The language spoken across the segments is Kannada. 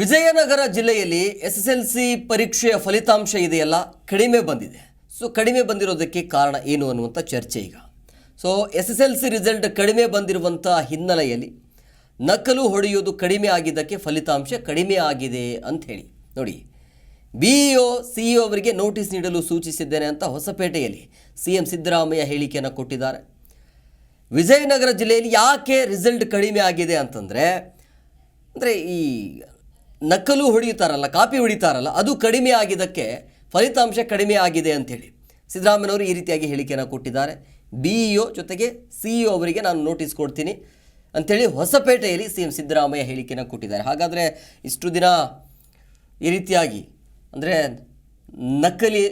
ವಿಜಯನಗರ ಜಿಲ್ಲೆಯಲ್ಲಿ ಎಸ್ ಎಸ್ ಎಲ್ ಸಿ ಪರೀಕ್ಷೆಯ ಫಲಿತಾಂಶ ಇದೆಯಲ್ಲ, ಕಡಿಮೆ ಬಂದಿದೆ. ಸೊ ಕಡಿಮೆ ಬಂದಿರೋದಕ್ಕೆ ಕಾರಣ ಏನು ಅನ್ನುವಂಥ ಚರ್ಚೆ ಈಗ. So S S L C result ಕಡಿಮೆ ಬಂದಿರುವಂಥ ಹಿನ್ನೆಲೆಯಲ್ಲಿ ನಕಲು ಹೊಡೆಯೋದು ಕಡಿಮೆ ಆಗಿದ್ದಕ್ಕೆ ಫಲಿತಾಂಶ ಕಡಿಮೆ ಆಗಿದೆ ಅಂತ ಹೇಳಿ ನೋಡಿ ಬಿ ಇ ಸಿ ಇ ಅವರಿಗೆ ನೋಟಿಸ್ ನೀಡಲು ಸೂಚಿಸಿದ್ದೇನೆ ಅಂತ ಹೊಸಪೇಟೆಯಲ್ಲಿ ಸಿ ಎಂ ಸಿದ್ದರಾಮಯ್ಯ ಹೇಳಿಕೆಯನ್ನು ಕೊಟ್ಟಿದ್ದಾರೆ. ವಿಜಯನಗರ ಜಿಲ್ಲೆಯಲ್ಲಿ ಯಾಕೆ ರಿಸಲ್ಟ್ ಕಡಿಮೆ ಆಗಿದೆ ಅಂತಂದರೆ, ಅಂದರೆ ಈ ನಕಲು ಹೊಡೆಯುತ್ತಾರಲ್ಲ, ಕಾಪಿ ಹೊಡಿತಾರಲ್ಲ, ಅದು ಕಡಿಮೆ ಆಗಿದ್ದಕ್ಕೆ ಫಲಿತಾಂಶ ಕಡಿಮೆ ಆಗಿದೆ ಅಂಥೇಳಿ ಸಿದ್ದರಾಮಯ್ಯನವರು ಈ ರೀತಿಯಾಗಿ ಹೇಳಿಕೆಯನ್ನು ಕೊಟ್ಟಿದ್ದಾರೆ. ಬಿ ಇ ಒ ಜೊತೆಗೆ ಸಿ ಇ ಅವರಿಗೆ ನಾನು ನೋಟಿಸ್ ಕೊಡ್ತೀನಿ ಅಂಥೇಳಿ ಹೊಸಪೇಟೆಯಲ್ಲಿ ಸಿ ಎಂ ಸಿದ್ದರಾಮಯ್ಯ ಹೇಳಿಕೆಯನ್ನು ಕೊಟ್ಟಿದ್ದಾರೆ. ಹಾಗಾದರೆ ಇಷ್ಟು ದಿನ ಈ ರೀತಿಯಾಗಿ ಅಂದರೆ ನಕಲಿ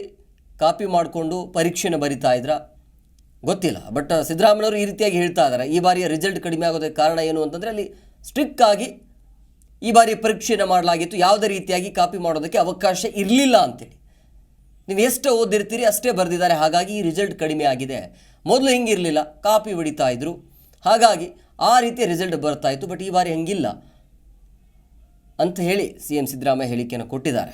ಕಾಪಿ ಮಾಡಿಕೊಂಡು ಪರೀಕ್ಷೆನ ಬರಿತಾ ಇದ್ರ? ಗೊತ್ತಿಲ್ಲ. ಬಟ್ ಸಿದ್ದರಾಮಯ್ಯವರು ಈ ರೀತಿಯಾಗಿ ಹೇಳ್ತಾ ಇದ್ದಾರೆ. ಈ ಬಾರಿಯ ರಿಸಲ್ಟ್ ಕಡಿಮೆ ಆಗೋದಕ್ಕೆ ಕಾರಣ ಏನು ಅಂತಂದರೆ ಅಲ್ಲಿ ಸ್ಟ್ರಿಕ್ಟ್ ಆಗಿ ಈ ಬಾರಿ ಪರೀಕ್ಷೆಯನ್ನು ಮಾಡಲಾಗಿತ್ತು. ಯಾವುದೇ ರೀತಿಯಾಗಿ ಕಾಪಿ ಮಾಡೋದಕ್ಕೆ ಅವಕಾಶ ಇರಲಿಲ್ಲ ಅಂತೇಳಿ. ನೀವು ಎಷ್ಟು ಓದಿರ್ತೀರಿ ಅಷ್ಟೇ ಬರೆದಿದ್ದಾರೆ. ಹಾಗಾಗಿ ಈ ರಿಸಲ್ಟ್ ಕಡಿಮೆ ಆಗಿದೆ. ಮೊದಲು ಹೆಂಗಿರಲಿಲ್ಲ ಕಾಪಿ ಹೊಡಿತಾ ಇದ್ರು. ಹಾಗಾಗಿ ಆ ರೀತಿಯ ರಿಸಲ್ಟ್ ಬರ್ತಾ ಇತ್ತು ಬಟ್ ಈ ಬಾರಿ ಹಂಗಿಲ್ಲ ಅಂತ ಹೇಳಿ ಸಿ ಎಂ ಸಿದ್ದರಾಮಯ್ಯ ಹೇಳಿಕೆಯನ್ನು ಕೊಟ್ಟಿದ್ದಾರೆ.